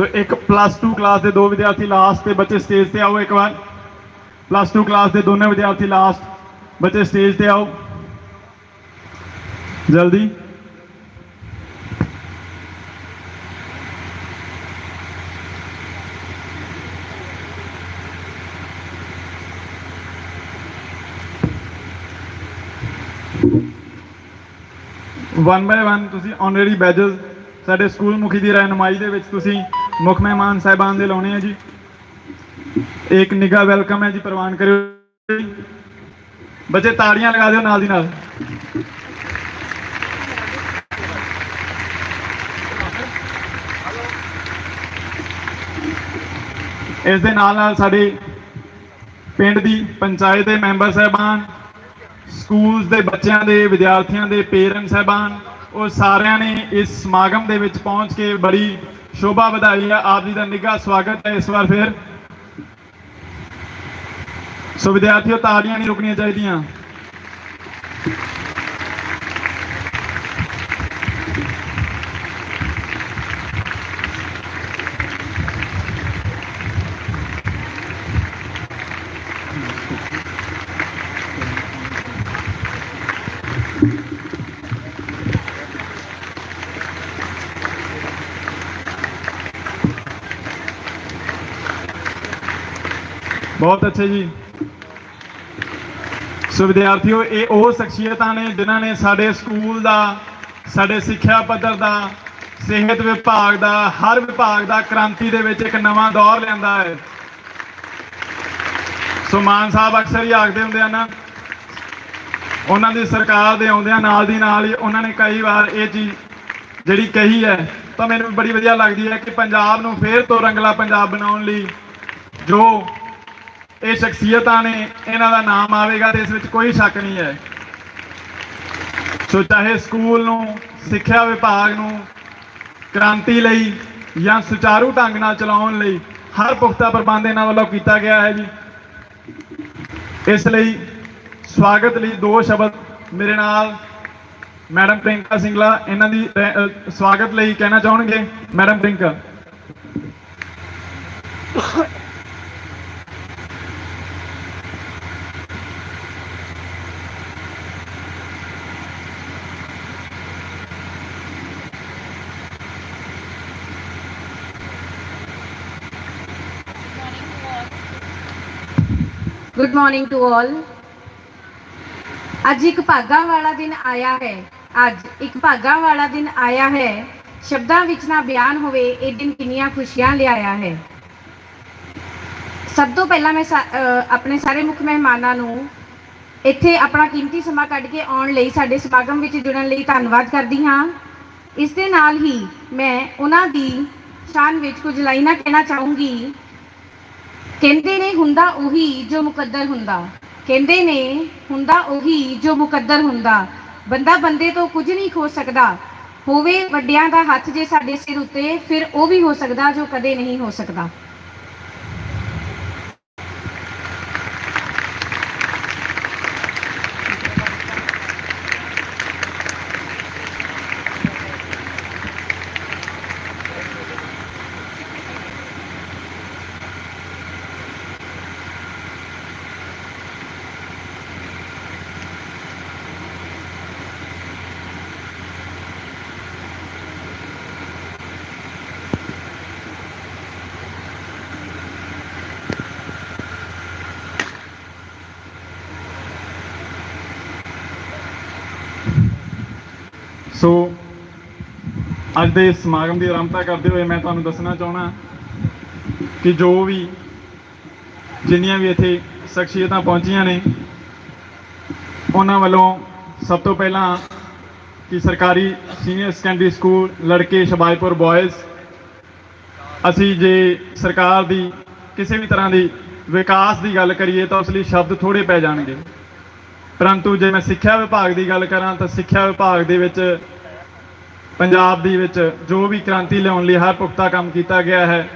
ਸੋ ਇੱਕ plus 2 class ਦੇ ਦੋ ਵਿਦਿਆਰਥੀ ਲਾਸਟ ਤੇ ਬੱਚੇ ਸਟੇਜ ਤੇ ਆਓ ਇੱਕ ਵਾਰ। ਪਲੱਸ 2 ਕਲਾਸ ਦੇ ਦੋਨੇ ਵਿਦਿਆਰਥੀ ਲਾਸਟ ਬੱਚੇ ਸਟੇਜ ਤੇ ਆਓ। ਜਲਦੀ। ਵਨ ਬਾਏ ਵਨ ਤੁਸੀਂ ਆਨਰੇਰੀ ਬੈਜਸ ਸਾਡੇ ਸਕੂਲ ਮੁਖੀ ਦੀ ਰਹਿਨਮਾਈ ਦੇ ਵਿੱਚ ਤੁਸੀਂ ਮੁੱਖ ਮਹਿਮਾਨ ਸਾਹਿਬਾਨ ਦੇ ਲਾਉਣੇ ਆ ਜੀ। ਇੱਕ ਨਿੱਘਾ ਵੈਲਕਮ ਹੈ ਜੀ, ਪ੍ਰਵਾਨ ਕਰਿਓ ਬੱਚੇ, ਤਾੜੀਆਂ ਲਗਾ ਦਿਓ ਨਾਲ ਦੀ ਨਾਲ। ਇਸ ਦੇ ਨਾਲ ਨਾਲ ਸਾਡੇ ਪਿੰਡ ਦੀ ਪੰਚਾਇਤ ਦੇ ਮੈਂਬਰ ਸਾਹਿਬਾਨ, ਸਕੂਲਸ ਦੇ ਬੱਚਿਆਂ ਦੇ, ਵਿਦਿਆਰਥੀਆਂ ਦੇ, ਪੇਰੈਂਟਸ ਸਾਹਿਬਾਨ, ਉਹ ਸਾਰਿਆਂ ਨੇ ਇਸ ਸਮਾਗਮ ਦੇ ਵਿੱਚ ਪਹੁੰਚ ਕੇ ਬੜੀ ਸ਼ੋਭਾ ਵਧਾਈ ਹੈ ਆਪ ਜੀ ਦਾ ਨਿੱਘਾ ਸਵਾਗਤ ਹੈ ਇਸ ਵਾਰ ਫਿਰ। ਸੋ ਵਿਦਿਆਰਥੀਓ, ਤਾੜੀਆਂ ਨਹੀਂ ਰੁਕਣੀਆਂ ਚਾਹੀਦੀਆਂ। ਬਹੁਤ ਅੱਛੇ ਜੀ। ਸੋ ਵਿਦਿਆਰਥੀਓ, ਇਹ ਉਹ ਸ਼ਖਸੀਅਤਾਂ ਨੇ ਜਿਨ੍ਹਾਂ ਨੇ ਸਾਡੇ ਸਕੂਲ ਦਾ, ਸਾਡੇ ਸਿੱਖਿਆ ਪੱਧਰ ਦਾ, ਸਿਹਤ ਵਿਭਾਗ ਦਾ, ਹਰ ਵਿਭਾਗ ਦਾ ਕ੍ਰਾਂਤੀ ਦੇ ਵਿੱਚ ਇੱਕ ਨਵਾਂ ਦੌਰ ਲਿਆਂਦਾ ਹੈ। ਸੋ ਮਾਨ ਸਾਹਿਬ ਅਕਸਰ ਹੀ ਆਖਦੇ ਹੁੰਦੇ ਹਨ ਉਹਨਾਂ ਦੀ ਸਰਕਾਰ ਦੇ ਆਉਂਦਿਆਂ ਨਾਲ ਦੀ ਨਾਲ ਹੀ ਉਹਨਾਂ ਨੇ ਕਈ ਵਾਰ ਇਹ ਚੀਜ਼ ਜਿਹੜੀ ਕਹੀ ਹੈ, ਤਾਂ ਮੈਨੂੰ ਬੜੀ ਵਧੀਆ ਲੱਗਦੀ ਹੈ ਕਿ ਪੰਜਾਬ ਨੂੰ ਫੇਰ ਤੋਂ ਰੰਗਲਾ ਪੰਜਾਬ ਬਣਾਉਣ ਲਈ ਜੋ ਇਹ ਸ਼ਖਸੀਅਤਾਂ ਨੇ, ਇਹਨਾਂ ਦਾ ਨਾਮ ਆਵੇਗਾ ਤੇ ਇਸ ਵਿੱਚ ਕੋਈ ਸ਼ੱਕ ਨਹੀਂ ਹੈ। ਸੋ ਚਾਹੇ ਸਕੂਲ ਨੂੰ, ਸਿੱਖਿਆ ਵਿਭਾਗ ਨੂੰ, ਕ੍ਰਾਂਤੀ ਲਈ ਜਾਂ ਸੁਚਾਰੂ ਢੰਗ ਨਾਲ ਚਲਾਉਣ ਲਈ ਹਰ ਪੁਖਤਾ ਪ੍ਰਬੰਧ ਇਹਨਾਂ ਵੱਲੋਂ ਕੀਤਾ ਗਿਆ ਹੈ ਜੀ। ਇਸ ਲਈ ਸਵਾਗਤ ਲਈ ਦੋ ਸ਼ਬਦ ਮੇਰੇ ਨਾਲ ਮੈਡਮ ਪ੍ਰਿੰਕਾ ਸਿੰਗਲਾ, ਇਹਨਾਂ ਦੀ ਸਵਾਗਤ ਲਈ ਕਹਿਣਾ ਚਾਹਣਗੇ। Madam Priyanka good morning to all ਅੱਜ ਇੱਕ ਭਾਗਾ ਵਾਲਾ ਦਿਨ ਆਇਆ ਹੈ। ਅੱਜ ਇੱਕ ਭਾਗਾ ਵਾਲਾ ਦਿਨ ਆਇਆ ਹੈ। ਸ਼ਬਦਾਂ ਵਿੱਚ ਨਾ ਬਿਆਨ ਹੋਵੇ, ਇਹ ਦਿਨ ਕਿੰਨੀਆਂ ਖੁਸ਼ੀਆਂ ਲਿਆਇਆ ਹੈ। ਸਭ ਤੋਂ ਪਹਿਲਾਂ ਮੈਂ ਸਾ- ਆਪਣੇ ਸਾਰੇ ਮੁੱਖ ਮਹਿਮਾਨਾਂ ਨੂੰ ਇੱਥੇ ਆਪਣਾ ਕੀਮਤੀ ਸਮਾਂ ਕੱਢ ਕੇ ਆਉਣ ਲਈ, ਸਾਡੇ ਸਮਾਗਮ ਵਿੱਚ ਜੁੜਨ ਲਈ ਧੰਨਵਾਦ ਕਰਦੀ ਹਾਂ। ਇਸ ਦੇ ਨਾਲ ਹੀ ਮੈਂ ਉਹਨਾਂ ਦੀ ਸ਼ਾਨ ਵਿੱਚ ਕੁਝ ਲਾਈਨਾਂ ਕਹਿਣਾ ਚਾਹੂੰਗੀ। ਕਹਿੰਦੇ ਨੇ ਹੁੰਦਾ ਉਹੀ ਜੋ ਮੁਕੱਦਰ ਹੁੰਦਾ। ਕਹਿੰਦੇ ਨੇ ਹੁੰਦਾ ਉਹੀ ਜੋ ਮੁਕੱਦਰ ਹੁੰਦਾ। ਬੰਦਾ ਬੰਦੇ ਤੋਂ ਕੁਝ ਨਹੀਂ ਖੋ ਸਕਦਾ। ਹੋਵੇ ਵੱਡਿਆਂ ਦਾ ਹੱਥ ਜੇ ਸਾਡੇ ਸਿਰ ਉੱਤੇ, ਫਿਰ ਉਹ ਵੀ ਹੋ ਸਕਦਾ ਜੋ ਕਦੇ ਨਹੀਂ ਹੋ ਸਕਦਾ। ਸੋ ਅੱਜ ਦੇ ਸਮਾਗਮ ਦੀ ਆਰੰਭਤਾ ਕਰਦੇ ਹੋਏ ਮੈਂ ਤੁਹਾਨੂੰ ਦੱਸਣਾ ਚਾਹਣਾ ਕਿ ਜੋ ਵੀ ਜਿੰਨੀਆਂ ਵੀ ਇੱਥੇ ਸ਼ਖਸੀਅਤਾਂ ਪਹੁੰਚੀਆਂ ਨੇ, ਉਹਨਾਂ ਵੱਲੋਂ ਸਭ ਤੋਂ ਪਹਿਲਾਂ ਕਿ ਸਰਕਾਰੀ ਸੀਨੀਅਰ ਸੈਕੰਡਰੀ ਸਕੂਲ ਲੜਕੇ ਸ਼ਬਾਈਪੁਰ ਬॉयਜ਼ ਅਸੀਂ ਜੇ ਸਰਕਾਰ ਦੀ ਕਿਸੇ ਵੀ ਤਰ੍ਹਾਂ ਦੀ ਵਿਕਾਸ ਦੀ ਗੱਲ ਕਰੀਏ ਤਾਂ ਉਸ ਲਈ ਸ਼ਬਦ ਥੋੜੇ ਪੈ ਜਾਣਗੇ। ਪਰੰਤੂ ਜੇ ਮੈਂ ਸਿੱਖਿਆ ਵਿਭਾਗ ਦੀ ਗੱਲ ਕਰਾਂ ਤਾਂ ਸਿੱਖਿਆ ਵਿਭਾਗ ਦੇ ਵਿੱਚ, ਪੰਜਾਬ ਦੀ ਵਿੱਚ ਜੋ ਵੀ ਕ੍ਰਾਂਤੀ ਲਿਆਉਣ ਲਈ ਹਰ ਪੁਖਤਾ ਕੰਮ ਕੀਤਾ ਗਿਆ ਹੈ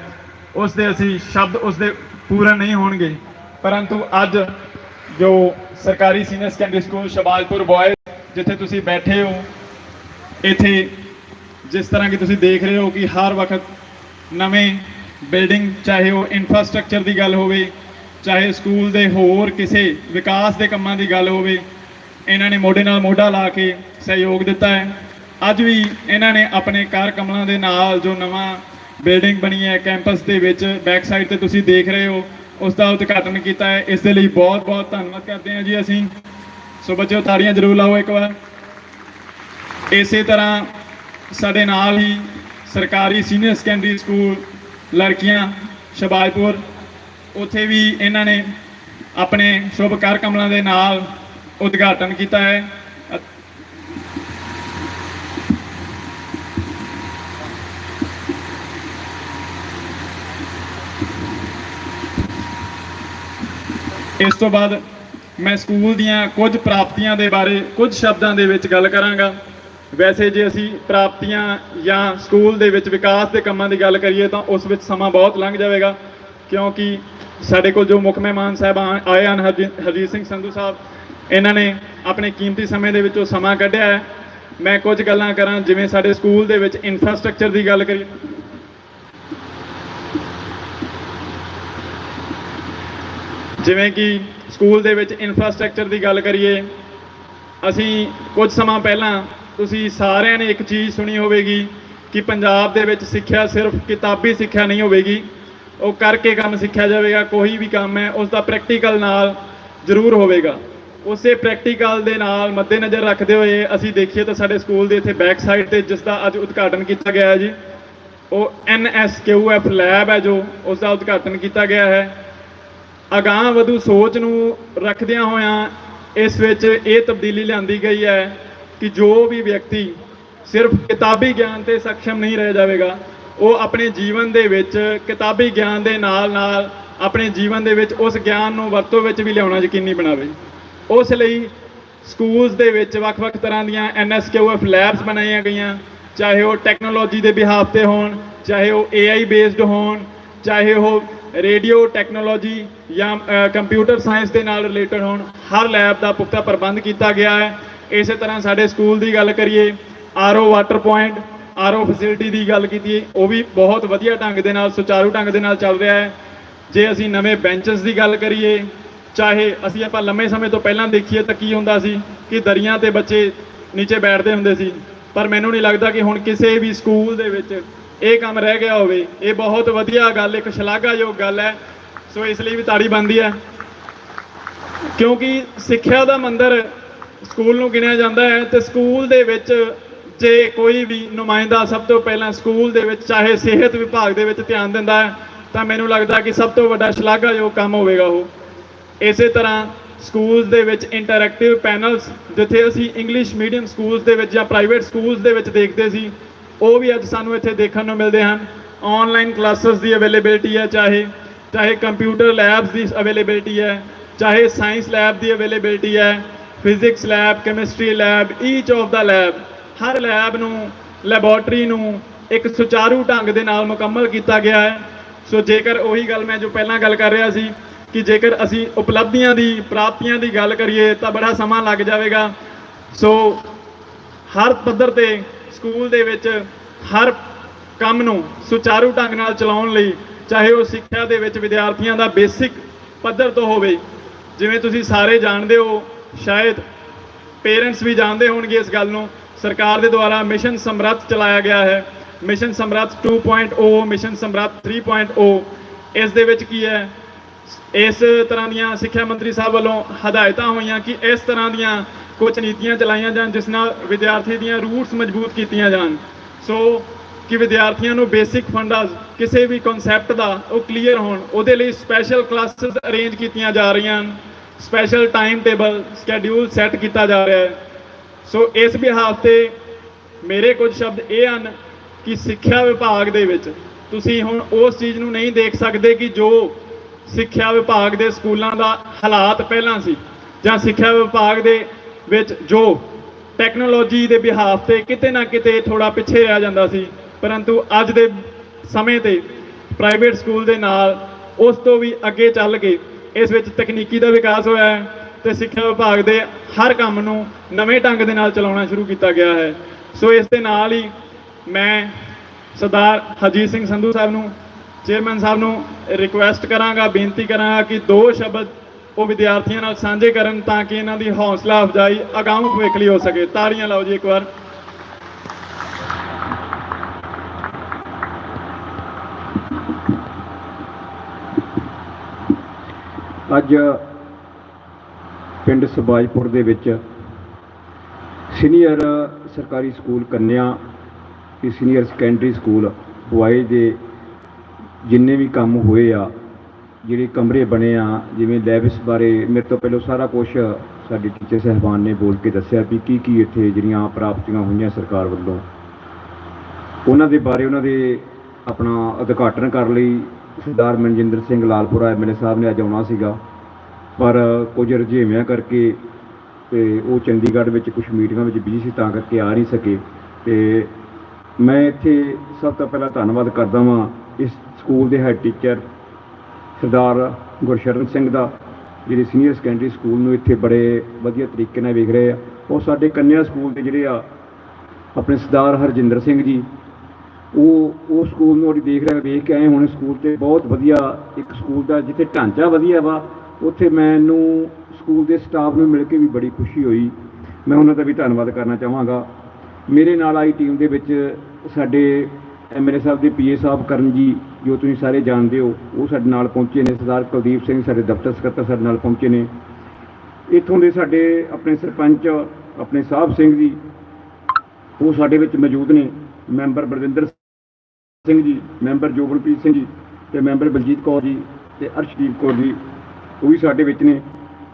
ਉਸ ਦੇ ਅਸੀਂ ਸ਼ਬਦ ਉਸ ਦੇ ਪੂਰਨ ਨਹੀਂ ਹੋਣਗੇ। ਪਰੰਤੂ ਅੱਜ ਜੋ ਸਰਕਾਰੀ senior secondary school Shahbazpur boys ਜਿੱਥੇ ਤੁਸੀਂ ਬੈਠੇ ਹੋ, ਇੱਥੇ ਜਿਸ ਤਰ੍ਹਾਂ ਕਿ ਤੁਸੀਂ ਦੇਖ ਰਹੇ ਹੋ ਕਿ ਹਰ ਵਕਤ ਨਵੇਂ ਬਿਲਡਿੰਗ ਚਾਹੇ ਉਹ ਇਨਫਰਾਸਟ੍ਰਕਚਰ ਦੀ ਗੱਲ ਹੋਵੇ ਚਾਹੇ ਸਕੂਲ ਦੇ ਹੋਰ ਕਿਸੇ ਵਿਕਾਸ ਦੇ ਕੰਮਾਂ ਦੀ ਗੱਲ ਹੋਵੇ, ਇਹਨਾਂ ਨੇ ਮੋਢੇ ਨਾਲ ਮੋਢਾ ਲਾ ਕੇ ਸਹਿਯੋਗ ਦਿੱਤਾ ਹੈ। ਅੱਜ ਵੀ ਇਹਨਾਂ ਨੇ ਆਪਣੇ ਕਾਰ ਕਮਲਾਂ ਦੇ ਨਾਲ ਜੋ ਨਵਾਂ ਬਿਲਡਿੰਗ ਬਣੀ ਹੈ, ਕੈਂਪਸ ਦੇ ਵਿੱਚ ਬੈਕ ਸਾਈਡ ਤੇ ਤੁਸੀਂ ਦੇਖ ਰਹੇ ਹੋ, ਉਸ ਦਾ ਉਦਘਾਟਨ ਕੀਤਾ ਹੈ। ਇਸ ਦੇ ਲਈ ਬਹੁਤ ਬਹੁਤ ਧੰਨਵਾਦ ਕਰਦੇ ਹਾਂ ਜੀ ਅਸੀਂ। ਸੋ ਬੱਚਿਓ, ਤਾੜੀਆਂ ਜ਼ਰੂਰ ਲਾਓ ਇੱਕ ਵਾਰ। ਇਸੇ ਤਰ੍ਹਾਂ ਸਾਡੇ ਨਾਲ ਹੀ ਸਰਕਾਰੀ ਸੀਨੀਅਰ ਸੈਕੰਡਰੀ ਸਕੂਲ ਲੜਕੀਆਂ, ਸ਼ਬਾਜਪੁਰ ਉੱਥੇ ਵੀ ਇਹਨਾਂ ਨੇ ਆਪਣੇ ਸ਼ੁਭ ਕਰ ਕਮਲਾਂ ਦੇ ਨਾਲ ਉਦਘਾਟਨ ਕੀਤਾ ਹੈ। ਇਸ ਤੋਂ ਬਾਅਦ ਮੈਂ ਸਕੂਲ ਦੀਆਂ ਕੁਝ ਪ੍ਰਾਪਤੀਆਂ ਦੇ ਬਾਰੇ ਕੁਝ ਸ਼ਬਦਾਂ ਦੇ ਵਿੱਚ ਗੱਲ ਕਰਾਂਗਾ। ਵੈਸੇ ਜੇ ਅਸੀਂ ਪ੍ਰਾਪਤੀਆਂ ਜਾਂ ਸਕੂਲ ਦੇ ਵਿੱਚ ਵਿਕਾਸ ਦੇ ਕੰਮਾਂ ਦੀ ਗੱਲ ਕਰੀਏ ਤਾਂ ਉਸ ਵਿੱਚ ਸਮਾਂ ਬਹੁਤ ਲੰਘ ਜਾਵੇਗਾ। ਕਿਉਂਕਿ ਸਾਡੇ ਕੋਲ ਜੋ ਮੁੱਖ ਮਹਿਮਾਨ ਸਾਹਿਬ ਆ- ਆਏ ਹਨ, ਹਰਜੀ- ਹਰਜੀਤ ਸਿੰਘ ਸੰਧੂ ਸਾਹਿਬ, ਇਹਨਾਂ ਨੇ ਆਪਣੇ ਕੀਮਤੀ ਸਮੇਂ ਦੇ ਵਿੱਚੋਂ ਸਮਾਂ ਕੱਢਿਆ ਹੈ। ਮੈਂ ਕੁਝ ਗੱਲਾਂ ਕਰਾਂ, ਜਿਵੇਂ ਸਾਡੇ ਸਕੂਲ ਦੇ ਵਿੱਚ ਇਨਫਰਾਸਟ੍ਰਕਚਰ ਦੀ ਗੱਲ ਕਰੀਏ। ਜਿਵੇਂ ਕਿ ਸਕੂਲ ਦੇ ਵਿੱਚ ਇਨਫਰਾਸਟ੍ਰਕਚਰ ਦੀ ਗੱਲ ਕਰੀਏ, ਅਸੀਂ ਕੁਝ ਸਮਾਂ ਪਹਿਲਾਂ ਤੁਸੀਂ ਸਾਰਿਆਂ ਨੇ ਇੱਕ ਚੀਜ਼ ਸੁਣੀ ਹੋਵੇਗੀ ਕਿ ਪੰਜਾਬ ਦੇ ਵਿੱਚ ਸਿੱਖਿਆ ਸਿਰਫ ਕਿਤਾਬੀ ਸਿੱਖਿਆ ਨਹੀਂ ਹੋਵੇਗੀ। ਉਹ ਕਰਕੇ ਕੰਮ ਸਿੱਖਿਆ ਜਾਵੇਗਾ, ਕੋਈ ਵੀ ਕੰਮ ਹੈ ਉਸ ਦਾ ਪ੍ਰੈਕਟੀਕਲ ਨਾਲ ਜ਼ਰੂਰ ਹੋਵੇਗਾ। ਉਸੇ ਪ੍ਰੈਕਟੀਕਲ ਦੇ ਨਾਲ ਮੱਦੇਨਜ਼ਰ ਰੱਖਦੇ ਹੋਏ ਅਸੀਂ ਦੇਖੀਏ ਤਾਂ ਸਾਡੇ ਸਕੂਲ ਦੇ ਇੱਥੇ ਬੈਕ ਸਾਈਡ ਤੇ ਜਿਸ ਦਾ ਅੱਜ ਉਦਘਾਟਨ ਕੀਤਾ ਗਿਆ ਹੈ ਜੀ, ਉਹ NSQF ਲੈਬ ਹੈ ਜੋ ਉਸ ਦਾ ਉਦਘਾਟਨ ਕੀਤਾ ਗਿਆ ਹੈ। ਅਗਾਂਹ ਵਧੂ ਸੋਚ ਨੂੰ ਰੱਖਦਿਆਂ ਹੋਇਆਂ ਇਸ ਵਿੱਚ ਇਹ ਤਬਦੀਲੀ ਲਿਆਂਦੀ ਗਈ ਹੈ ਕਿ ਜੋ ਵੀ ਵਿਅਕਤੀ ਸਿਰਫ ਕਿਤਾਬੀ ਗਿਆਨ ਤੇ ਸક્ષਮ ਨਹੀਂ ਰਹਿ ਜਾਵੇਗਾ ਉਹ ਆਪਣੇ ਜੀਵਨ ਦੇ ਵਿੱਚ ਕਿਤਾਬੀ ਗਿਆਨ ਦੇ ਨਾਲ-ਨਾਲ ਆਪਣੇ ਜੀਵਨ ਦੇ ਵਿੱਚ ਉਸ ਗਿਆਨ ਨੂੰ ਵਰਤੋਂ ਵਿੱਚ ਵੀ ਲਿਆਉਣਾ ਯਕੀਨੀ ਬਣਾਵੇ। ਉਸ ਲਈ ਸਕੂਲਸ ਦੇ ਵਿੱਚ ਵੱਖ-ਵੱਖ ਤਰ੍ਹਾਂ ਦੀਆਂ NSQF ਲੈਬਸ ਬਣਾਈਆਂ ਗਈਆਂ। ਚਾਹੇ ਉਹ ਟੈਕਨੋਲੋਜੀ ਦੇ ਬਿਹਾਫ ਤੇ ਹੋਣ, ਚਾਹੇ ਉਹ AI ਬੇਸਡ ਹੋਣ, ਚਾਹੇ ਉਹ ਰੇਡੀਓ ਟੈਕਨੋਲੋਜੀ ਜਾਂ ਕੰਪਿਊਟਰ ਸਾਇੰਸ ਦੇ ਨਾਲ ਰਿਲੇਟਡ ਹੋਣ, ਹਰ ਲੈਬ ਦਾ ਪੁਖਤਾ ਪ੍ਰਬੰਧ ਕੀਤਾ ਗਿਆ ਹੈ। ਇਸੇ ਤਰ੍ਹਾਂ ਸਾਡੇ ਸਕੂਲ ਦੀ ਗੱਲ ਕਰੀਏ R O water point R O facility ਦੀ ਗੱਲ ਕੀਤੀ ਉਹ ਵੀ ਬਹੁਤ ਵਧੀਆ ਢੰਗ ਦੇ ਨਾਲ, ਸੁਚਾਰੂ ਢੰਗ ਦੇ ਨਾਲ ਚੱਲ ਰਿਹਾ ਹੈ। ਜੇ ਅਸੀਂ ਨਵੇਂ ਬੈਂਚਸ ਦੀ ਗੱਲ ਕਰੀਏ, ਚਾਹੇ ਅਸੀਂ ਆਪਾਂ ਲੰਮੇ ਸਮੇਂ ਤੋਂ ਪਹਿਲਾਂ ਦੇਖੀਏ ਤਾਂ ਕੀ ਹੁੰਦਾ ਸੀ ਕਿ ਦਰੀਆਂ ਤੇ ਬੱਚੇ ਨੀਚੇ ਬੈਠਦੇ ਹੁੰਦੇ ਸੀ। ਪਰ ਮੈਨੂੰ ਨਹੀਂ ਲੱਗਦਾ ਕਿ ਹੁਣ ਕਿਸੇ ਵੀ ਸਕੂਲ ਦੇ ਵਿੱਚ ਇਹ ਕੰਮ ਰਹਿ ਗਿਆ ਹੋਵੇ। ਇਹ ਬਹੁਤ ਵਧੀਆ ਗੱਲ, ਇੱਕ ਸ਼ਲਾਘਾਯੋਗ ਗੱਲ ਹੈ। ਸੋ ਇਸ ਲਈ ਵੀ ਤਾੜੀ ਬੰਦੀ ਹੈ। ਕਿਉਂਕਿ ਸਿੱਖਿਆ ਦਾ ਮੰਦਰ ਸਕੂਲ ਨੂੰ ਗਿਣਿਆ ਜਾਂਦਾ ਹੈ ਤੇ ਸਕੂਲ ਦੇ ਵਿੱਚ ਜੇ ਕੋਈ ਵੀ ਨੁਮਾਇੰਦਾ ਸਭ ਤੋਂ ਪਹਿਲਾਂ ਸਕੂਲ ਦੇ ਵਿੱਚ, ਚਾਹੇ ਸਿਹਤ ਵਿਭਾਗ ਦੇ ਵਿੱਚ ਧਿਆਨ ਦਿੰਦਾ ਹੈ, ਤਾਂ ਮੈਨੂੰ ਲੱਗਦਾ ਕਿ ਸਭ ਤੋਂ ਵੱਡਾ ਸ਼ਲਾਘਾਯੋਗ ਕੰਮ ਹੋਵੇਗਾ ਉਹ। ਇਸੇ ਤਰ੍ਹਾਂ ਸਕੂਲਸ ਦੇ ਵਿੱਚ ਇੰਟਰੈਕਟਿਵ ਪੈਨਲਸ ਜਿੱਥੇ ਅਸੀਂ ਇੰਗਲਿਸ਼ ਮੀਡੀਅਮ ਸਕੂਲਸ ਦੇ ਵਿੱਚ ਜਾਂ ਪ੍ਰਾਈਵੇਟ ਸਕੂਲਸ ਦੇ ਵਿੱਚ ਦੇਖਦੇ ਸੀ, ਉਹ ਵੀ ਅੱਜ ਸਾਨੂੰ ਇੱਥੇ ਦੇਖਣ ਨੂੰ ਮਿਲਦੇ ਹਨ। ਆਨਲਾਈਨ ਕਲਾਸਿਸ ਦੀ ਅਵੇਲੇਬਿਲਟੀ ਹੈ, ਚਾਹੇ ਚਾਹੇ ਕੰਪਿਊਟਰ ਲੈਬਸ ਦੀ ਅਵੇਲੇਬਿਲਟੀ ਹੈ, ਚਾਹੇ ਸਾਇੰਸ ਲੈਬ ਦੀ ਅਵੇਲੇਬਿਲਟੀ ਹੈ physics lab chemistry lab each of the lab ਹਰ ਲੈਬ ਨੂੰ, ਲੈਬੋਰਟਰੀ ਨੂੰ ਇੱਕ ਸੁਚਾਰੂ ਢੰਗ ਦੇ ਨਾਲ ਮੁਕੰਮਲ ਕੀਤਾ ਗਿਆ ਹੈ। ਸੋ ਜੇਕਰ ਉਹੀ ਗੱਲ ਮੈਂ ਜੋ ਪਹਿਲਾਂ ਗੱਲ ਕਰ ਰਿਹਾ ਸੀ, ਕਿ ਜੇਕਰ ਅਸੀਂ ਉਪਲਬਧੀਆਂ ਦੀ, ਪ੍ਰਾਪਤੀਆਂ ਦੀ ਗੱਲ ਕਰੀਏ, ਤਾਂ ਬੜਾ ਸਮਾਂ ਲੱਗ ਜਾਵੇਗਾ। ਸੋ ਹਰ ਪੱਧਰ ਤੇ, ਸਕੂਲ ਦੇ ਵਿੱਚ ਹਰ ਕੰਮ ਨੂੰ ਸੁਚਾਰੂ ਢੰਗ ਨਾਲ ਚਲਾਉਣ ਲਈ, ਚਾਹੇ ਉਹ ਸਿੱਖਿਆ ਦੇ ਵਿੱਚ ਵਿਦਿਆਰਥੀਆਂ ਦਾ ਬੇਸਿਕ ਪੱਧਰ ਤੋਂ ਹੋਵੇ, ਜਿਵੇਂ ਤੁਸੀਂ ਸਾਰੇ ਜਾਣਦੇ ਹੋ, ਸ਼ਾਇਦ ਪੇਰੈਂਟਸ ਵੀ ਜਾਣਦੇ ਹੋਣਗੇ ਇਸ ਗੱਲ ਨੂੰ ਸਰਕਾਰ ਦੇ ਦੁਆਰਾ ਮਿਸ਼ਨ ਸਮਰੱਥ ਚਲਾਇਆ ਗਿਆ ਹੈ। ਮਿਸ਼ਨ ਸਮਰੱਥ 2.0 ਮਿਸ਼ਨ ਸਮਰੱਥ 3.0 ਇਸ ਦੇ ਵਿੱਚ ਕੀ ਹੈ? ਇਸ ਤਰ੍ਹਾਂ ਦੀਆਂ ਸਿੱਖਿਆ ਮੰਤਰੀ ਸਾਹਿਬ ਵੱਲੋਂ ਹਦਾਇਤਾਂ ਹੋਈਆਂ ਕਿ ਇਸ ਤਰ੍ਹਾਂ ਦੀਆਂ ਕੁਝ ਨੀਤੀਆਂ ਚਲਾਈਆਂ ਜਾਣ, ਜਿਸ ਨਾਲ ਵਿਦਿਆਰਥੀ ਦੀਆਂ ਰੂਟਸ ਮਜ਼ਬੂਤ ਕੀਤੀਆਂ ਜਾਣ। ਸੋ ਕਿ ਵਿਦਿਆਰਥੀਆਂ ਨੂੰ ਬੇਸਿਕ ਫੰਡਾਂ, ਕਿਸੇ ਵੀ ਕਨਸੈਪਟ ਦਾ ਉਹ ਕਲੀਅਰ ਹੋਣ, ਉਹਦੇ ਲਈ ਸਪੈਸ਼ਲ ਕਲਾਸਿਸ ਅਰੇਂਜ ਕੀਤੀਆਂ ਜਾ ਰਹੀਆਂ ਹਨ। Special time table schedule set ਕੀਤਾ ਜਾ ਰਿਹਾ ਹੈ। ਸੋ ਇਸ ਬਿਹਾਫ ਤੇ ਮੇਰੇ ਕੁਝ ਸ਼ਬਦ ਇਹ ਹਨ ਕਿ ਸਿੱਖਿਆ ਵਿਭਾਗ ਦੇ ਵਿੱਚ ਤੁਸੀਂ ਹੁਣ ਉਸ ਚੀਜ਼ ਨੂੰ ਨਹੀਂ ਦੇਖ ਸਕਦੇ ਕਿ ਜੋ ਸਿੱਖਿਆ ਵਿਭਾਗ ਦੇ ਸਕੂਲਾਂ ਦਾ ਹਾਲਾਤ ਪਹਿਲਾਂ ਸੀ ਜਾਂ ਸਿੱਖਿਆ ਵਿਭਾਗ ਦੇ ਵਿੱਚ ਜੋ ਟੈਕਨੋਲੋਜੀ ਦੇ ਬਿਹਾਫ ਤੇ ਕਿਤੇ ਨਾ ਕਿਤੇ ਥੋੜਾ ਪਿੱਛੇ ਰਹਿ ਜਾਂਦਾ ਸੀ, ਪਰੰਤੂ ਅੱਜ ਦੇ ਸਮੇਂ ਤੇ ਪ੍ਰਾਈਵੇਟ ਸਕੂਲ ਦੇ ਨਾਲ ਉਸ ਤੋਂ ਵੀ ਅੱਗੇ ਚੱਲ ਕੇ ਇਸ ਵਿੱਚ ਤਕਨੀਕੀ ਦਾ ਵਿਕਾਸ ਹੋਇਆ ਹੈ। ਤੇ ਸਿੱਖਿਆ ਵਿਭਾਗ ਦੇ ਹਰ ਕੰਮ ਨੂੰ ਨਵੇਂ ਢੰਗ ਦੇ ਨਾਲ ਚਲਾਉਣਾ ਸ਼ੁਰੂ ਕੀਤਾ ਗਿਆ ਹੈ। ਸੋ ਇਸ ਦੇ ਨਾਲ ਹੀ ਮੈਂ ਸਰਦਾਰ ਹਰਜੀਤ ਸਿੰਘ ਸੰਧੂ ਸਾਹਿਬ ਨੂੰ, ਚੇਅਰਮੈਨ ਸਾਹਿਬ ਨੂੰ ਰਿਕੁਐਸਟ ਕਰਾਂਗਾ, ਬੇਨਤੀ ਕਰਾਂਗਾ ਕਿ ਦੋ ਸ਼ਬਦ ਉਹ ਵਿਦਿਆਰਥੀਆਂ ਨਾਲ ਸਾਂਝੇ ਕਰਨ ਤਾਂ ਕਿ ਇਹਨਾਂ ਦੀ ਹੌਸਲਾ ਅਫਜ਼ਾਈ ਅਗਾਊਂ ਭਵਿੱਖ ਲਈ ਹੋ ਸਕੇ। ਤਾੜੀਆਂ ਲਾਓ ਜੀ ਇੱਕ ਵਾਰ। ਅੱਜ ਪਿੰਡ ਸਬਾਜਪੁਰ ਦੇ ਵਿੱਚ ਸੀਨੀਅਰ ਸਰਕਾਰੀ ਸਕੂਲ ਕੰਨਿਆ ਤੇ ਸੀਨੀਅਰ ਸੈਕੰਡਰੀ ਸਕੂਲ ਬੁਆਏ ਦੇ ਜਿੰਨੇ ਵੀ ਕੰਮ ਹੋਏ ਆ, ਜਿਹੜੇ ਕਮਰੇ ਬਣੇ ਆ, ਜਿਵੇਂ ਲੈਬਸ ਬਾਰੇ ਮੇਰੇ ਤੋਂ ਪਹਿਲਾਂ ਸਾਰਾ ਕੁਝ ਸਾਡੇ ਟੀਚਰ ਸਹਿਬਾਨ ਨੇ ਬੋਲ ਕੇ ਦੱਸਿਆ ਵੀ ਕੀ ਕੀ ਇੱਥੇ ਜਿਹੜੀਆਂ ਪ੍ਰਾਪਤੀਆਂ ਹੋਈਆਂ ਸਰਕਾਰ ਵੱਲੋਂ। ਉਹਨਾਂ ਦੇ ਬਾਰੇ ਉਹਨਾਂ ਦੇ ਆਪਣਾ ਉਦਘਾਟਨ ਕਰਨ ਲਈ। Sardar Manjinder Singh Lalpura M L A Sahib ਨੇ ਅੱਜ ਆਉਣਾ ਸੀਗਾ। ਪਰ ਕੁਝ ਰੁਝੇਵਿਆਂ ਕਰਕੇ ਤੇ ਉਹ ਚੰਡੀਗੜ੍ਹ ਵਿੱਚ ਕੁਝ ਮੀਟਿੰਗਾਂ ਵਿੱਚ ਬਿਜ਼ੀ ਸੀ ਤਾਂ ਕਰਕੇ ਆ ਨਹੀਂ ਸਕੇ। ਤੇ ਮੈਂ ਇੱਥੇ ਸਭ ਤੋਂ ਪਹਿਲਾਂ ਧੰਨਵਾਦ ਕਰਦਾ ਹਾਂ ਇਸ ਸਕੂਲ ਦੇ ਹੈੱਡ ਟੀਚਰ ਸਰਦਾਰ ਗੁਰਸ਼ਰਨ ਸਿੰਘ ਦਾ, ਜਿਹੜੇ ਸੀਨੀਅਰ ਸੈਕੰਡਰੀ ਸਕੂਲ ਨੂੰ ਇੱਥੇ ਬੜੇ ਵਧੀਆ ਤਰੀਕੇ ਨਾਲ ਵੇਖ ਰਹੇ ਆ। ਉਹ ਸਾਡੇ ਕੰਨਿਆ ਸਕੂਲ ਦੇ ਜਿਹੜੇ ਆ, ਆਪਣੇ ਸਰਦਾਰ ਹਰਜਿੰਦਰ ਸਿੰਘ ਜੀ, ਉਹ ਉਹ ਸਕੂਲ ਨੂੰ ਉਹਦੀ ਦੇਖ ਰਹੇ ਵੇਖ ਕੇ ਆਏ ਹੁਣ ਸਕੂਲ ਤੇ ਬਹੁਤ ਵਧੀਆ ਇੱਕ ਸਕੂਲ ਦਾ ਜਿੱਥੇ ਢਾਂਚਾ ਵਧੀਆ ਵਾ ਉੱਥੇ ਮੈਨੂੰ ਸਕੂਲ ਦੇ ਸਟਾਫ ਨੂੰ ਮਿਲ ਕੇ ਵੀ ਬੜੀ ਖੁਸ਼ੀ ਹੋਈ। ਮੈਂ ਉਹਨਾਂ ਦਾ ਵੀ ਧੰਨਵਾਦ ਕਰਨਾ ਚਾਹਾਂਗਾ। ਮੇਰੇ ਨਾਲ ਆਈ ਟੀਮ ਦੇ ਵਿੱਚ ਸਾਡੇ ਐਮਐਲਏ ਸਾਹਿਬ ਦੇ ਪੀਏ ਸਾਹਿਬ ਕਰਨ ਜੀ, ਜੋ ਤੁਸੀਂ ਸਾਰੇ ਜਾਣਦੇ ਹੋ, ਉਹ ਸਾਡੇ ਨਾਲ ਪਹੁੰਚੇ ਨੇ। ਸਰਦਾਰ ਕੁਲਦੀਪ ਸਿੰਘ ਸਾਡੇ ਦਫ਼ਤਰ ਸਕੱਤਰ ਸਾਡੇ ਨਾਲ ਪਹੁੰਚੇ ਨੇ। ਇੱਥੋਂ ਦੇ ਸਾਡੇ ਆਪਣੇ ਸਰਪੰਚ, ਆਪਣੇ ਸਾਹਿਬ ਸਿੰਘ ਜੀ, ਉਹ ਸਾਡੇ ਵਿੱਚ ਮੌਜੂਦ ਨੇ। ਮੈਂਬਰ ਬਲਵਿੰਦਰ ਸਿੰਘ ਜੀ, ਮੈਂਬਰ ਜੋਗਨਪ੍ਰੀਤ ਸਿੰਘ ਜੀ ਤੇ ਮੈਂਬਰ ਬਲਜੀਤ ਕੌਰ ਜੀ ਤੇ ਅਰਸ਼ਦੀਪ ਕੌਰ ਜੀ। ਉਹ ਵੀ ਸਾਡੇ ਵਿੱਚ ਨੇ।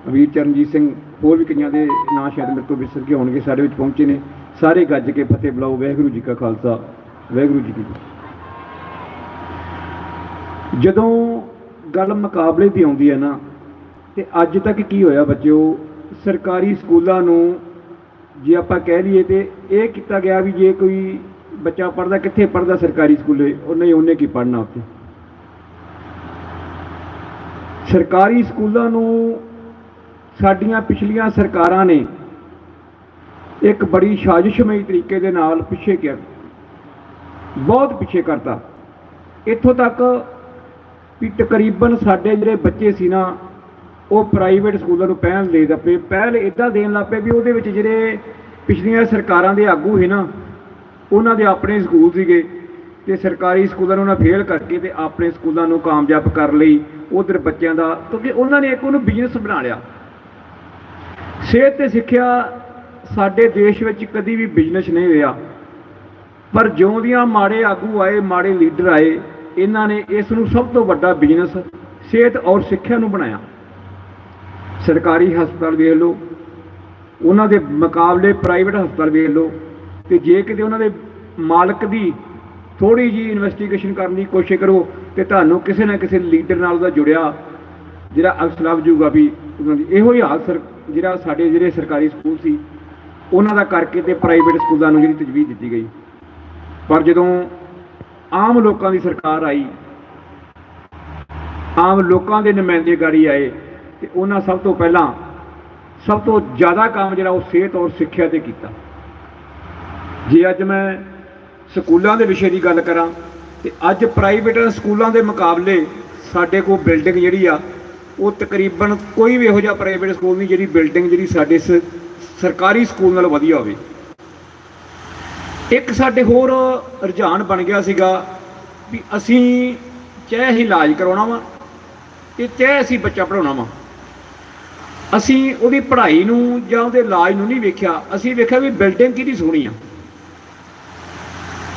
ਵੀਰ ਚਰਨਜੀਤ ਸਿੰਘ, ਹੋਰ ਵੀ ਕਈਆਂ ਦੇ ਨਾਂ ਸ਼ਾਇਦ ਮੇਰੇ ਤੋਂ ਵਿਸਰ ਕੇ ਹੋਣਗੇ ਸਾਡੇ ਵਿੱਚ ਪਹੁੰਚੇ ਨੇ। ਸਾਰੇ ਗੱਜ ਕੇ ਫਤਿਹ ਬੁਲਾਓ, ਵਾਹਿਗੁਰੂ ਜੀ ਕਾ ਖਾਲਸਾ, ਵਾਹਿਗੁਰੂ ਜੀ ਕੀ ਫਤਿਹ। ਜਦੋਂ ਗੱਲ ਮੁਕਾਬਲੇ ਦੀ ਆਉਂਦੀ ਹੈ ਨਾ, ਤੇ ਅੱਜ ਤੱਕ ਕੀ ਹੋਇਆ ਬੱਚਿਓ? ਸਰਕਾਰੀ ਸਕੂਲਾਂ ਨੂੰ ਜੇ ਆਪਾਂ ਕਹਿ ਲਈਏ ਤੇ ਇਹ ਕੀਤਾ ਗਿਆ ਵੀ ਜੇ ਕੋਈ ਬੱਚਾ ਪੜਦਾ ਕਿੱਥੇ ਪੜਦਾ ਸਰਕਾਰੀ ਸਕੂਲੇ? ਉਹਨੇ ਉਹਨੇ ਕੀ ਪੜਨਾ ਉੱਥੇ? ਸਰਕਾਰੀ ਸਕੂਲਾਂ ਨੂੰ ਸਾਡੀਆਂ ਪਿਛਲੀਆਂ ਸਰਕਾਰਾਂ ਨੇ ਇੱਕ ਬੜੀ ਸਾਜ਼ਿਸ਼ਮਈ ਤਰੀਕੇ ਦੇ ਨਾਲ ਪਿੱਛੇ ਕਰ ਬਹੁਤ ਪਿੱਛੇ ਕਰਤਾ। ਇੱਥੋਂ ਤੱਕ ਵੀ ਤਕਰੀਬਨ ਸਾਡੇ ਜਿਹੜੇ ਬੱਚੇ ਸੀ ਨਾ, ਉਹ ਪ੍ਰਾਈਵੇਟ ਸਕੂਲਾਂ ਨੂੰ ਪਹਿਲ ਦੇ ਦੱਪੇ ਪਹਿਲ ਇਦਾਂ ਦੇਣ ਲੱਪੇ ਵੀ ਉਹਦੇ ਵਿੱਚ ਜਿਹੜੇ ਪਿਛਲੀਆਂ ਸਰਕਾਰਾਂ ਦੇ ਆਗੂ ਸੀ ਨਾ, ਉਹਨਾਂ ਦੇ ਆਪਣੇ ਸਕੂਲ ਸੀਗੇ। ਤੇ ਸਰਕਾਰੀ ਸਕੂਲਾਂ ਨੂੰ ਉਹਨਾਂ ਫੇਲ ਕਰਕੇ ਤੇ ਆਪਣੇ ਸਕੂਲਾਂ ਨੂੰ ਕਾਮਯਾਬ ਕਰ ਲਈ। ਉਧਰ ਬੱਚਿਆਂ ਦਾ, ਕਿਉਂਕਿ ਉਹਨਾਂ ਨੇ ਇੱਕ ਉਹਨੂੰ ਬਿਜ਼ਨਸ ਬਣਾ ਲਿਆ। ਸਿਹਤ ਤੇ ਸਿੱਖਿਆ ਸਾਡੇ ਦੇਸ਼ ਵਿੱਚ ਕਦੀ ਵੀ ਬਿਜ਼ਨਸ ਨਹੀਂ ਹੋਇਆ ਪਰ ਜਿਉਂ ਦੀਆਂ ਮਾੜੇ ਆਗੂ ਆਏ, ਮਾੜੇ ਲੀਡਰ ਆਏ, ਇਹਨਾਂ ਨੇ ਇਸ ਨੂੰ ਸਭ ਤੋਂ ਵੱਡਾ ਬਿਜ਼ਨਸ ਸਿਹਤ ਔਰ ਸਿੱਖਿਆ ਨੂੰ ਬਣਾਇਆ। ਸਰਕਾਰੀ ਹਸਪਤਾਲ ਵੇਖ ਲਓ, ਉਹਨਾਂ ਦੇ ਮੁਕਾਬਲੇ ਪ੍ਰਾਈਵੇਟ ਹਸਪਤਾਲ ਵੇਖ ਲਓ, ਤੇ ਜੇ ਕਿਤੇ ਉਹਨਾਂ ਦੇ ਮਾਲਕ ਦੀ ਥੋੜੀ ਜੀ ਇਨਵੈਸਟੀਗੇਸ਼ਨ ਕਰਨ ਦੀ ਕੋਸ਼ਿਸ਼ ਕਰੋ ਤੇ ਤੁਹਾਨੂੰ ਕਿਸੇ ਨਾ ਕਿਸੇ ਲੀਡਰ ਨਾਲ ਉਹਦਾ ਜੁੜਿਆ ਜਿਹੜਾ ਅਕਸਰ ਲੱਭ ਜੂਗਾ ਵੀ ਉਹਨਾਂ ਦੀ। ਇਹੋ ਹੀ ਹਾਲ ਸਰ, ਜਿਹੜਾ ਸਾਡੇ ਜਿਹੜੇ ਸਰਕਾਰੀ ਸਕੂਲ ਸੀ, ਉਹਨਾਂ ਦਾ ਕਰਕੇ ਤੇ ਪ੍ਰਾਈਵੇਟ ਸਕੂਲਾਂ ਨੂੰ ਜਿਹੜੀ ਤਜਵੀਜ਼ ਦਿੱਤੀ ਗਈ। ਪਰ ਜਦੋਂ ਆਮ ਲੋਕਾਂ ਦੀ ਸਰਕਾਰ ਆਈ, ਆਮ ਲੋਕਾਂ ਦੇ ਨੁਮਾਇੰਦੇਗਾਰੀ ਆਏ, ਤੇ ਉਹਨਾਂ ਸਭ ਤੋਂ ਪਹਿਲਾਂ ਸਭ ਤੋਂ ਜ਼ਿਆਦਾ ਕੰਮ ਜਿਹੜਾ ਉਹ ਸਿਹਤ ਔਰ ਸਿੱਖਿਆ ਤੇ ਕੀਤਾ। ਜੇ ਅੱਜ ਮੈਂ ਸਕੂਲਾਂ ਦੇ ਵਿਸ਼ੇ ਦੀ ਗੱਲ ਕਰਾਂ, ਤੇ ਅੱਜ ਪ੍ਰਾਈਵੇਟ ਸਕੂਲਾਂ ਦੇ ਮੁਕਾਬਲੇ ਸਾਡੇ ਕੋਲ ਬਿਲਡਿੰਗ ਜਿਹੜੀ ਆ, ਉਹ ਤਕਰੀਬਨ ਕੋਈ ਵੀ ਇਹੋ ਜਿਹਾ ਪ੍ਰਾਈਵੇਟ ਸਕੂਲ ਨਹੀਂ ਜਿਹੜੀ ਬਿਲਡਿੰਗ ਜਿਹੜੀ ਸਾਡੇ ਸ- ਸਰਕਾਰੀ ਸਕੂਲ ਨਾਲ ਵਧੀਆ ਹੋਵੇ। ਇੱਕ ਸਾਡੇ ਹੋਰ ਰੁਝਾਨ ਬਣ ਗਿਆ ਸੀਗਾ ਵੀ ਅਸੀਂ ਚਾਹੇ ਅਸੀਂ ਇਲਾਜ ਕਰਾਉਣਾ ਵਾ ਤੇ ਚਾਹੇ ਅਸੀਂ ਬੱਚਾ ਪੜਾਉਣਾ ਵਾ। ਅਸੀਂ ਉਹਦੀ ਪੜ੍ਹਾਈ ਨੂੰ ਜਾਂ ਉਹਦੇ ਇਲਾਜ ਨੂੰ ਨਹੀਂ ਵੇਖਿਆ, ਅਸੀਂ ਵੇਖਿਆ ਵੀ ਬਿਲਡਿੰਗ ਕਿਹਦੀ ਸੋਹਣੀ ਆ।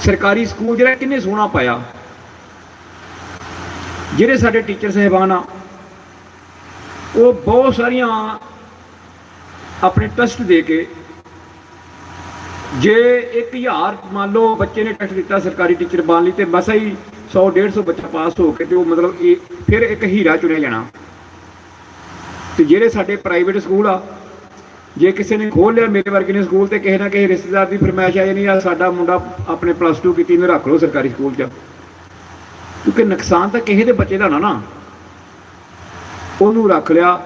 ਸਰਕਾਰੀ ਸਕੂਲ ਜਿਹੜਾ ਕਿੰਨੇ ਸੋਹਣਾ ਪਾਇਆ। ਜਿਹੜੇ ਸਾਡੇ ਟੀਚਰ ਸਹਿਬਾਨ ਆ, ਉਹ ਬਹੁਤ ਸਾਰੀਆਂ ਆਪਣੇ ਟੈਸਟ ਦੇ ਕੇ ਜੇ 1000 ਮੰਨ ਲਓ ਬੱਚੇ ਨੇ ਟੈਸਟ ਦਿੱਤਾ ਸਰਕਾਰੀ ਟੀਚਰ ਬਣ ਲਈ ਤੇ ਮਸਾ ਹੀ 100 150 ਬੱਚਾ ਪਾਸ ਹੋ ਕੇ ਤੇ ਉਹ ਮਤਲਬ ਇਹ ਫਿਰ ਇੱਕ ਹੀਰਾ ਚੁਣਿਆ ਜਾਣਾ। ਤੇ ਜਿਹੜੇ ਸਾਡੇ ਪ੍ਰਾਈਵੇਟ ਸਕੂਲ ਆ ਜੇ ਕਿਸੇ ਨੇ ਖੋਲ ਲਿਆ, ਮੇਰੇ ਵਰਗੇ ਨੇ ਸਕੂਲ ਤੇ ਕਿਸੇ ਨਾ ਕਿਸੇ ਰਿਸ਼ਤੇਦਾਰ ਦੀ ਫਰਮਾਇਸ਼ ਆ ਜਾਣੀ ਆ, ਸਾਡਾ ਮੁੰਡਾ ਆਪਣੇ ਪਲੱਸ 2 ਕੀਤੀ ਨੂੰ ਰੱਖ ਲਓ ਸਰਕਾਰੀ ਸਕੂਲ 'ਚ। ਕਿਉਂਕਿ ਨੁਕਸਾਨ ਤਾਂ ਕਿਸੇ ਦੇ ਬੱਚੇ ਦਾ ਨਾ ਨਾ। ਉਹਨੂੰ ਰੱਖ ਲਿਆ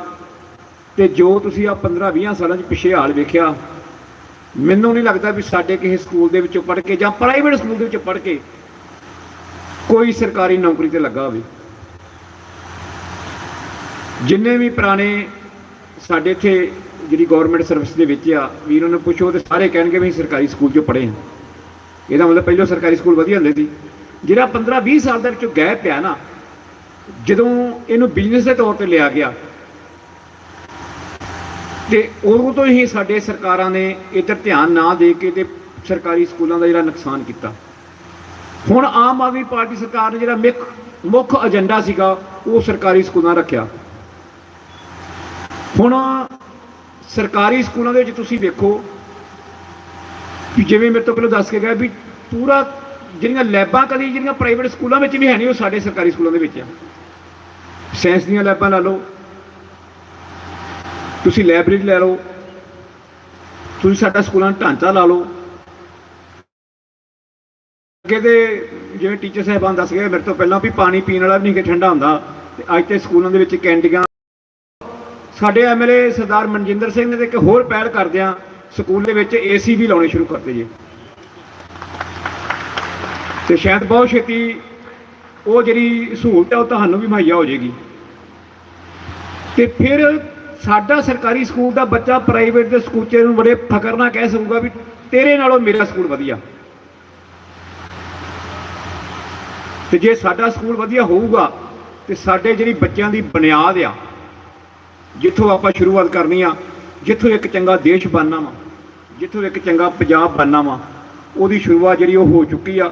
ਤੇ ਜੋ ਤੁਸੀਂ ਆ 15 20 ਸਾਲਾਂ 'ਚ ਪਿੱਛੇ ਹਾਲ ਵੇਖਿਆ, ਮੈਨੂੰ ਨਹੀਂ ਲੱਗਦਾ ਵੀ ਸਾਡੇ ਕਿਸੇ ਸਕੂਲ ਦੇ ਵਿੱਚੋਂ ਪੜ੍ਹ ਕੇ ਜਾਂ ਪ੍ਰਾਈਵੇਟ ਸਕੂਲ ਦੇ ਵਿੱਚੋਂ ਪੜ੍ਹ ਕੇ ਕੋਈ ਸਰਕਾਰੀ ਨੌਕਰੀ ਤੇ ਲੱਗਾ ਹੋਵੇ। ਜਿੰਨੇ ਵੀ ਪੁਰਾਣੇ ਸਾਡੇ ਇੱਥੇ ਜਿਹੜੀ ਗਵਰਨਮੈਂਟ ਸਰਵਿਸ ਦੇ ਵਿੱਚ ਆ, ਵੀ ਉਹਨਾਂ ਨੂੰ ਪੁੱਛੋ ਤੇ ਸਾਰੇ ਕਹਿਣਗੇ ਵੀ ਸਰਕਾਰੀ ਸਕੂਲ 'ਚੋਂ ਪੜ੍ਹੇ ਹਾਂ। ਇਹਦਾ ਮਤਲਬ ਪਹਿਲਾਂ ਸਰਕਾਰੀ ਸਕੂਲ ਵਧੀਆ ਹੁੰਦੇ ਸੀ। ਜਿਹੜਾ 15 20 ਸਾਲ ਦੇ ਵਿੱਚੋਂ ਗੈਪ ਪਿਆ ਨਾ, ਜਦੋਂ ਇਹਨੂੰ ਬਿਜ਼ਨਸ ਦੇ ਤੌਰ ਤੇ ਲਿਆ ਗਿਆ, ਤੇ ਉਦੋਂ ਤੋਂ ਹੀ ਸਾਡੇ ਸਰਕਾਰਾਂ ਨੇ ਇੱਧਰ ਧਿਆਨ ਨਾ ਦੇ ਕੇ ਤੇ ਸਰਕਾਰੀ ਸਕੂਲਾਂ ਦਾ ਜਿਹੜਾ ਨੁਕਸਾਨ ਕੀਤਾ। ਹੁਣ ਆਮ ਆਦਮੀ ਪਾਰਟੀ ਸਰਕਾਰ ਨੇ ਜਿਹੜਾ ਮੁੱਖ ਮੁੱਖ ਏਜੰਡਾ ਸੀਗਾ, ਉਹ ਸਰਕਾਰੀ ਸਕੂਲਾਂ ਰੱਖਿਆ। ਹੁਣ ਸਰਕਾਰੀ ਸਕੂਲਾਂ ਦੇ ਵਿੱਚ ਤੁਸੀਂ ਵੇਖੋ ਕਿ ਜਿਵੇਂ ਮੇਰੇ ਤੋਂ ਪਹਿਲਾਂ ਦੱਸ ਕੇ ਗਿਆ ਵੀ ਪੂਰਾ ਜਿਹੜੀਆਂ ਲੈਬਾਂ ਕਦੀ ਜਿਹੜੀਆਂ ਪ੍ਰਾਈਵੇਟ ਸਕੂਲਾਂ ਵਿੱਚ ਵੀ ਹੈ ਨਹੀਂ, ਉਹ ਸਾਡੇ ਸਰਕਾਰੀ ਸਕੂਲਾਂ ਦੇ ਵਿੱਚ ਆ। ਸਾਇੰਸ ਦੀਆਂ ਲੈਬਾਂ ਲਾ ਲਓ, ਤੁਸੀਂ ਲਾਇਬ੍ਰੇਰੀ ਲੈ ਲਓ, ਤੁਸੀਂ ਸਾਡਾ ਸਕੂਲਾਂ ਦਾ ਢਾਂਚਾ ਲਾ ਲਓ। ਅੱਗੇ ਦੇ ਜਿਵੇਂ ਟੀਚਰ ਸਾਹਿਬਾਨ ਦੱਸ ਗਏ ਮੇਰੇ ਤੋਂ ਪਹਿਲਾਂ ਵੀ ਪਾਣੀ ਪੀਣ ਵਾਲਾ ਵੀ ਨਹੀਂ ਕਿ ਠੰਡਾ ਹੁੰਦਾ। ਤੇ ਅੱਜ ਤੇ ਸਕੂਲਾਂ ਦੇ ਵਿੱਚ ਕੈਂਟੀਆਂ ਸਾਡੇ ਐਮਐਲਏ ਸਰਦਾਰ ਮਨਜਿੰਦਰ ਸਿੰਘ ਨੇ ਇੱਕ ਹੋਰ ਪਹਿਲ ਕਰਦਿਆਂ ਸਕੂਲ ਦੇ ਵਿੱਚ ਏਸੀ ਵੀ ਲਾਉਣੇ ਸ਼ੁਰੂ ਕਰਤੇ ਜੀ। ਤੇ ਸ਼ਾਇਦ ਬਹੁਤ ਛੇਤੀ ਉਹ ਜਿਹੜੀ ਸਹੂਲਤ ਹੈ ਉਹ ਤੁਹਾਨੂੰ ਵੀ ਮੁਹੱਈਆ ਹੋ ਜਾਏਗੀ। ਤੇ ਫਿਰ ਸਾਡਾ ਸਰਕਾਰੀ ਸਕੂਲ ਦਾ ਬੱਚਾ ਪ੍ਰਾਈਵੇਟ ਦੇ ਸਕੂਲ ਨੂੰ ਬੜੇ ਫਖਰ ਨਾਲ ਕਹਿ ਸਕੂਗਾ ਵੀ ਤੇਰੇ ਨਾਲੋਂ ਮੇਰਾ ਸਕੂਲ ਵਧੀਆ। ਤੇ ਜੇ ਸਾਡਾ ਸਕੂਲ ਵਧੀਆ ਹੋਊਗਾ ਤੇ ਸਾਡੇ ਜਿਹੜੀ ਬੱਚਿਆਂ ਦੀ ਬੁਨਿਆਦ ਆ ਜਿੱਥੋਂ ਆਪਾਂ ਸ਼ੁਰੂਆਤ ਕਰਨੀ ਆ, ਜਿੱਥੋਂ ਇੱਕ ਚੰਗਾ ਦੇਸ਼ ਬਣਨਾ ਵਾ, ਜਿੱਥੋਂ ਇੱਕ ਚੰਗਾ ਪੰਜਾਬ ਬਣਨਾ ਵਾ, ਉਹਦੀ ਸ਼ੁਰੂਆਤ ਜਿਹੜੀ ਉਹ ਹੋ ਚੁੱਕੀ ਆ।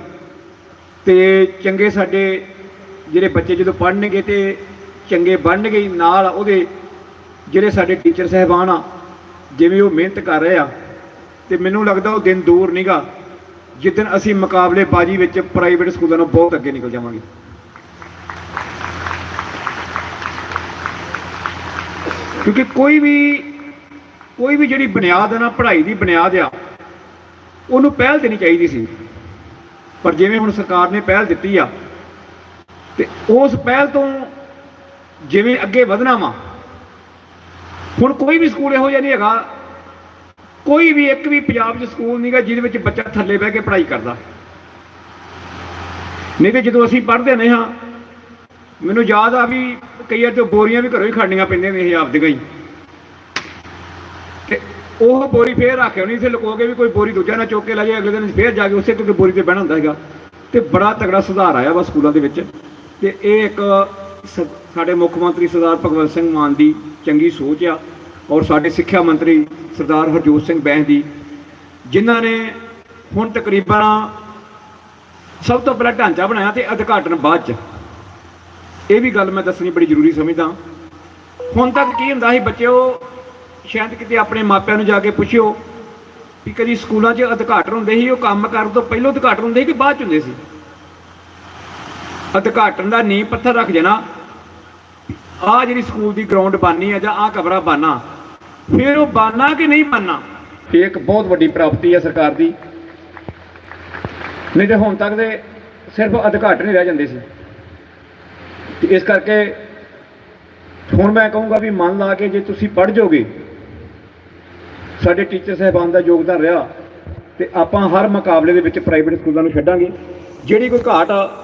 ਤੇ ਚੰਗੇ ਸਾਡੇ ਜਿਹੜੇ ਬੱਚੇ ਜਦੋਂ ਪੜ੍ਹਨਗੇ ਤੇ ਚੰਗੇ ਬਣਨਗੇ ਨਾਲ ਉਹਦੇ ਜਿਹੜੇ ਸਾਡੇ ਟੀਚਰ ਸਹਿਬਾਨ ਆ, ਜਿਵੇਂ ਉਹ ਮਿਹਨਤ ਕਰ ਰਹੇ ਆ, ਤੇ ਮੈਨੂੰ ਲੱਗਦਾ ਉਹ ਦਿਨ ਦੂਰ ਨਹੀਂਗਾ ਜਿੱਦਣ ਅਸੀਂ ਮੁਕਾਬਲੇਬਾਜ਼ੀ ਵਿੱਚ ਪ੍ਰਾਈਵੇਟ ਸਕੂਲਾਂ ਨੂੰ ਬਹੁਤ ਅੱਗੇ ਨਿਕਲ ਜਾਵਾਂਗੇ। ਕਿਉਂਕਿ ਕੋਈ ਵੀ ਕੋਈ ਵੀ ਜਿਹੜੀ ਬੁਨਿਆਦ ਹੈ ਨਾ, ਪੜ੍ਹਾਈ ਦੀ ਬੁਨਿਆਦ ਆ, ਉਹਨੂੰ ਪਹਿਲ ਦੇਣੀ ਚਾਹੀਦੀ ਸੀ। ਪਰ ਜਿਵੇਂ ਹੁਣ ਸਰਕਾਰ ਨੇ ਪਹਿਲ ਦਿੱਤੀ ਆ, ਤੇ ਉਸ ਪਹਿਲ ਤੋਂ ਜਿਵੇਂ ਅੱਗੇ ਵਧਣਾ ਵਾ, ਹੁਣ ਕੋਈ ਵੀ ਸਕੂਲ ਇਹੋ ਜਿਹਾ ਨਹੀਂ ਹੈਗਾ। ਕੋਈ ਵੀ, ਇੱਕ ਵੀ ਪੰਜਾਬ 'ਚ ਸਕੂਲ ਨਹੀਂਗਾ ਜਿਹਦੇ ਵਿੱਚ ਬੱਚਾ ਥੱਲੇ ਬਹਿ ਕੇ ਪੜ੍ਹਾਈ ਕਰਦਾ। ਨਹੀਂ ਤੇ ਜਦੋਂ ਅਸੀਂ ਪੜ੍ਹਦੇ ਨੇ ਹਾਂ ਮੈਨੂੰ ਯਾਦ ਆ ਵੀ ਕਈ ਵਾਰ ਤੇ ਬੋਰੀਆਂ ਵੀ ਘਰੋਂ ਹੀ ਖੜਨੀਆਂ ਪੈਂਦੀਆਂ ਨੇ ਇਹ ਆਪਦੇ ਹੀ। ਤੇ ਉਹ ਬੋਰੀ ਫੇਰ ਰੱਖ ਆਉਣੀ ਸੀ ਲੁਕੋ ਕੇ ਵੀ ਕੋਈ ਬੋਰੀ ਦੂਜਾ ਨਾ ਚੁੱਕ ਕੇ ਲੈ ਜਾਏ, ਅਗਲੇ ਦਿਨ ਫੇਰ ਜਾ ਕੇ ਉਸੇ ਕਿਉਂਕਿ ਬੋਰੀ ਤੇ ਬਹਿਣਾ ਹੁੰਦਾ ਹੈਗਾ ਤੇ ਬੜਾ ਤਗੜਾ ਸੁਧਾਰ ਆਇਆ ਵਾ ਸਕੂਲਾਂ ਦੇ ਵਿੱਚ। ਤੇ ਇਹ ਇੱਕ ਸ- ਸਾਡੇ ਮੁੱਖ ਮੰਤਰੀ ਸਰਦਾਰ ਭਗਵੰਤ ਸਿੰਘ ਮਾਨ ਦੀ ਚੰਗੀ ਸੋਚ ਆ ਔਰ ਸਾਡੇ ਸਿੱਖਿਆ ਮੰਤਰੀ ਸਰਦਾਰ ਹਰਜੋਤ ਸਿੰਘ ਬੈਂਸ ਦੀ, ਜਿਨ੍ਹਾਂ ਨੇ ਹੁਣ ਤਕਰੀਬਨ ਸਭ ਤੋਂ ਪਹਿਲਾਂ ਢਾਂਚਾ ਬਣਾਇਆ ਤੇ ਉਦਘਾਟਨ ਬਾਅਦ ਚ। ਇਹ ਵੀ ਗੱਲ ਮੈਂ ਦੱਸਣੀ ਬੜੀ ਜ਼ਰੂਰੀ ਸਮਝਦਾ। ਹੁਣ ਤੱਕ ਕੀ ਹੁੰਦਾ ਸੀ ਬੱਚਿਓ, ਸ਼ਾਇਦ ਕਿਤੇ ਆਪਣੇ ਮਾਪਿਆਂ ਨੂੰ ਜਾ ਕੇ ਪੁੱਛਿਓ ਵੀ ਕਦੀ ਸਕੂਲਾਂ 'ਚ ਉਦਘਾਟਨ ਹੁੰਦੇ ਸੀ, ਉਹ ਕੰਮ ਕਰਨ ਤੋਂ ਪਹਿਲਾਂ ਉਦਘਾਟਨ ਹੁੰਦੇ ਸੀ ਕਿ ਬਾਅਦ 'ਚ ਹੁੰਦੇ ਸੀ? ਉਦਘਾਟਨ ਦਾ ਨੀਂਹ ਪੱਥਰ ਰੱਖ ਜਾਣਾ ਆਹ ਜਿਹੜੀ ਸਕੂਲ ਦੀ ਗਰਾਊਂਡ ਬਾਨੀ ਆ ਜਾਂ ਆਹ ਕਮਰਾ ਬਾਨਾ ਫਿਰ ਉਹ ਬਾਨਾ ਕਿ ਨਹੀਂ ਬਾਨਾ ਇਹ ਇੱਕ ਬਹੁਤ ਵੱਡੀ ਪ੍ਰਾਪਤੀ ਹੈ ਸਰਕਾਰ ਦੀ। ਨਹੀਂ ਤੇ ਹੁਣ ਤੱਕ ਦੇ ਸਿਰਫ ਉਦਘਾਟਨ ਹੀ ਰਹਿ ਜਾਂਦੇ ਸੀ। ਤੇ ਇਸ ਕਰਕੇ ਹੁਣ ਮੈਂ ਕਹੂੰਗਾ ਵੀ ਮਨ ਲਾ ਕੇ ਜੇ ਤੁਸੀਂ ਪੜ੍ਹ ਜਾਓਗੇ ਸਾਡੇ ਟੀਚਰ ਸਾਹਿਬਾਨ ਦਾ ਯੋਗਦਾਨ ਰਿਹਾ ਤੇ ਆਪਾਂ ਹਰ ਮੁਕਾਬਲੇ ਦੇ ਵਿੱਚ ਪ੍ਰਾਈਵੇਟ ਸਕੂਲਾਂ ਨੂੰ ਛੱਡਾਂਗੇ। ਜਿਹੜੀ ਕੋਈ ਘਾਟ ਆ